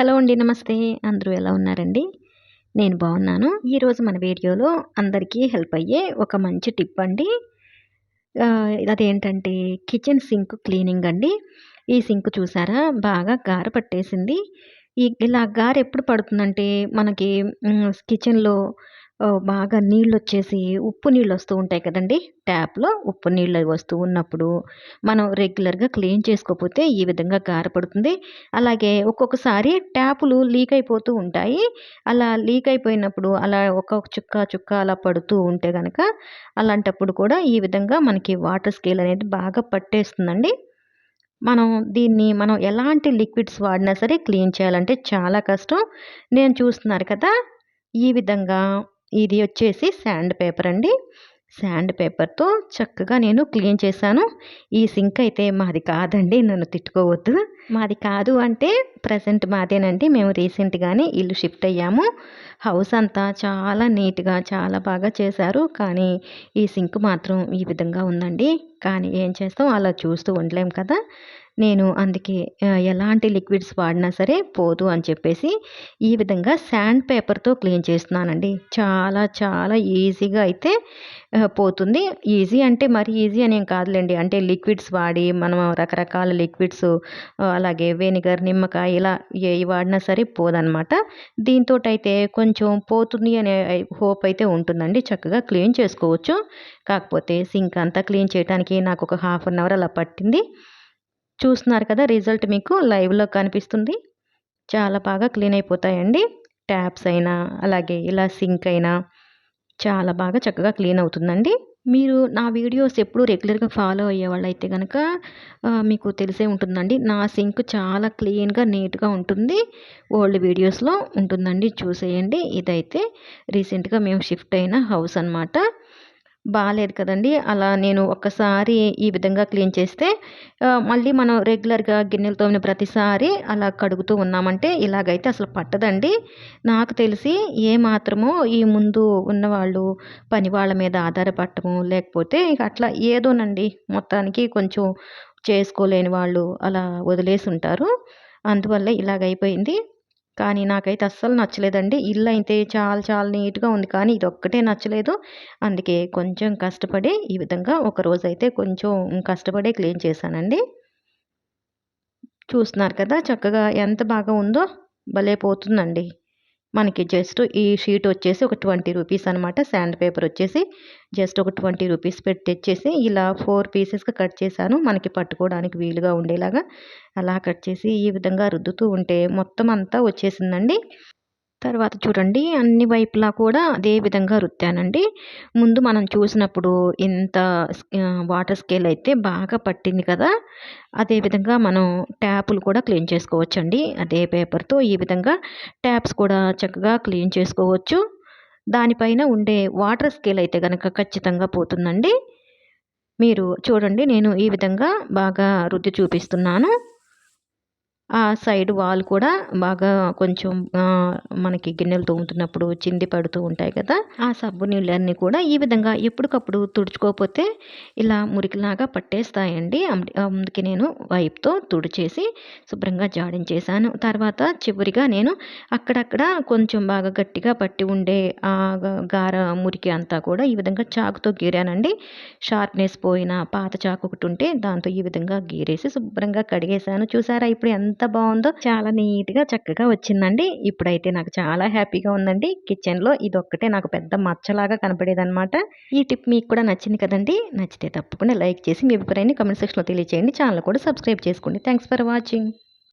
Hello అండి నమస్తే. అందరూ ఎలా ఉన్నారండి? నేను బాగున్నాను. ఈరోజు మన వీడియోలో అందరికీ హెల్ప్ అయ్యే ఒక మంచి టిప్ అండి. అదేంటంటే కిచెన్ సింక్ క్లీనింగ్ అండి. ఈ సింక్ చూసారా? బాగా గార పట్టేసింది ఈ ఇలా గార ఎప్పుడు పడుతుందంటే మనకి కిచెన్లో బాగా నీళ్ళు వచ్చేసి ఉప్పు నీళ్ళు వస్తూ ఉంటాయి కదండి? ట్యాప్లో ఉప్పు నీళ్ళు వస్తూ ఉన్నప్పుడు మనం రెగ్యులర్గా క్లీన్ చేసుకోకపోతే ఈ విధంగా గారపడుతుంది అలాగే ఒక్కొక్కసారి ట్యాపులు లీక్ అయిపోతూ ఉంటాయి. అలా లీక్ అయిపోయినప్పుడు అలా ఒక్కొక్క చుక్క చుక్క అలా పడుతూ ఉంటే కనుక అలాంటప్పుడు కూడా ఈ విధంగా మనకి వాటర్ స్కేల్ అనేది బాగా పట్టేస్తుందండి. మనం దీన్ని మనం ఎలాంటి లిక్విడ్స్ వాడినా సరే క్లీన్ చేయాలంటే చాలా కష్టం. నేను చూస్తున్నారు కదా ఈ విధంగా ఇది వచ్చేసి శాండ్ పేపర్ అండి. శాండ్ పేపర్తో చక్కగా నేను క్లీన్ చేశాను. ఈ సింక్ అయితే మాది కాదండి నన్ను తిట్టుకోవద్దు. మాది కాదు అంటే ప్రజెంట్ మాదేనండి. మేము రీసెంట్గానే ఇల్లు షిఫ్ట్ అయ్యాము. హౌస్ అంతా చాలా నీట్గా చాలా బాగా చేశారు. కానీ ఈ సింక్ మాత్రం ఈ విధంగా ఉందండి. కానీ ఏం చేస్తాం? అలా చూస్తూ ఉండలేం కదా! నేను అందుకే ఎలాంటి లిక్విడ్స్ వాడినా సరే పోదు అని చెప్పేసి ఈ విధంగా శాండ్ పేపర్తో క్లీన్ చేస్తున్నానండి. చాలా చాలా ఈజీగా అయితే పోతుంది. ఈజీ అంటే మరి ఈజీ అని ఏం కాదులేండి. అంటే లిక్విడ్స్ వాడి మనం రకరకాల లిక్విడ్స్ అలాగే వెనిగర్ నిమ్మకాయ ఇలా ఏ వాడినా సరే పోదనమాట. దీంతో అయితే కొంచెం పోతుంది అనే హోప్ అయితే ఉంటుందండి. చక్కగా క్లీన్ చేసుకోవచ్చు. కాకపోతే సింక్ అంతా క్లీన్ చేయడానికి నాకు ఒక హాఫ్ అన్ అవర్ అలా పట్టింది. చూస్తున్నారు కదా రిజల్ట్ మీకు లైవ్లో కనిపిస్తుంది. చాలా బాగా క్లీన్ అయిపోతాయండి. ట్యాప్స్ అయినా అలాగే ఇలా సింక్ అయినా చాలా బాగా చక్కగా క్లీన్ అవుతుందండి. మీరు నా వీడియోస్ ఎప్పుడు రెగ్యులర్గా ఫాలో అయ్యేవాళ్ళు అయితే కనుక మీకు తెలిసే ఉంటుందండి. నా సింక్ చాలా క్లీన్గా నీట్గా ఉంటుంది. ఓల్డ్ వీడియోస్లో ఉంటుందండి. చూసేయండి. ఇదైతే రీసెంట్గా మేము షిఫ్ట్ అయిన హౌస్ అనమాట బాగాలేదు కదండి. అలా నేను ఒక్కసారి ఈ విధంగా క్లీన్ చేస్తే మళ్ళీ మనం రెగ్యులర్గా గిన్నెలు తోమిన ప్రతిసారి అలా కడుగుతూ ఉన్నామంటే ఇలాగైతే అసలు పట్టదండి. నాకు తెలిసి ఏ మాత్రమో ఈ ముందు ఉన్నవాళ్ళు పని వాళ్ళ మీద ఆధారపడటము లేకపోతే అట్లా ఏదోనండి. మొత్తానికి కొంచెం చేసుకోలేని వాళ్ళు అలా వదిలేసి ఉంటారు. అందువల్ల ఇలాగైపోయింది. కానీ నాకైతే అస్సలు నచ్చలేదండి. ఇల్లు అయితే చాలా చాలా నీట్గా ఉంది కానీ ఇది ఒక్కటే నచ్చలేదు. అందుకే కొంచెం కష్టపడి ఈ విధంగా ఒక అయితే కొంచెం కష్టపడే క్లీన్ చేశానండి. చూస్తున్నారు కదా చక్కగా ఎంత బాగా ఉందో భలే పోతుందండి. మనకి జస్ట్ ఈ షీట్ వచ్చేసి ఒక ట్వంటీ రూపీస్ అనమాట శాండ్ పేపర్ వచ్చేసి జస్ట్ ఒక ట్వంటీ రూపీస్ పెట్టి తెచ్చేసి ఇలా ఫోర్ పీసెస్గా కట్ చేశాను. మనకి పట్టుకోవడానికి వీలుగా ఉండేలాగా అలా కట్ చేసి ఈ విధంగా రుద్దుతూ ఉంటే మొత్తం అంతా వచ్చేసిందండి. తర్వాత చూడండి అన్ని వైపులా కూడా అదే విధంగా రుద్దానండి. ముందు మనం చూసినప్పుడు ఇంత వాటర్ స్కేల్ అయితే బాగా పట్టింది కదా. అదేవిధంగా మనం ట్యాపులు కూడా క్లీన్ చేసుకోవచ్చండి. అదే పేపర్తో ఈ విధంగా ట్యాప్స్ కూడా చక్కగా క్లీన్ చేసుకోవచ్చు. దానిపైన ఉండే వాటర్ స్కేల్ అయితే కనుక ఖచ్చితంగా పోతుందండి. మీరు చూడండి నేను ఈ విధంగా బాగా రుద్ది చూపిస్తున్నాను. ఆ సైడ్ వాల్ కూడా బాగా కొంచెం మనకి గిన్నెలు తోముతున్నప్పుడు చింది పడుతూ ఉంటాయి కదా ఆ సబ్బు నీళ్ళన్నీ కూడా ఈ విధంగా ఎప్పటికప్పుడు తుడుచుకోకపోతే ఇలా మురికిలాగా పట్టేస్తాయండి. అందుకే నేను వైప్తో తుడిచేసి శుభ్రంగా జాడించేశాను. తర్వాత చివరిగా నేను అక్కడక్కడ కొంచెం బాగా గట్టిగా పట్టి ఉండే ఆ గార మురికి అంతా కూడా ఈ విధంగా చాకుతో గీరానండి. షార్ప్నెస్ పోయిన పాత చాకు ఒకటి ఉంటే దాంతో ఈ విధంగా గీరేసి శుభ్రంగా కడిగేశాను. చూసారా ఇప్పుడు ఎంత ఎంత బాగుందో చాలా నీట్గా చక్కగా వచ్చిందండి. ఇప్పుడైతే నాకు చాలా హ్యాపీగా ఉందండి. కిచెన్లో ఇది ఒక్కటే నాకు పెద్ద మచ్చలాగా కనపడేదనమాట ఈ టిప్ మీకు కూడా నచ్చింది కదండి? నచ్చితే తప్పకుండా లైక్ చేసి మీ అభిప్రాయాన్ని కమెంట్ సెక్షన్లో తెలియచేయండి. ఛానల్ కూడా సబ్స్క్రైబ్ చేసుకోండి. Thanks for watching.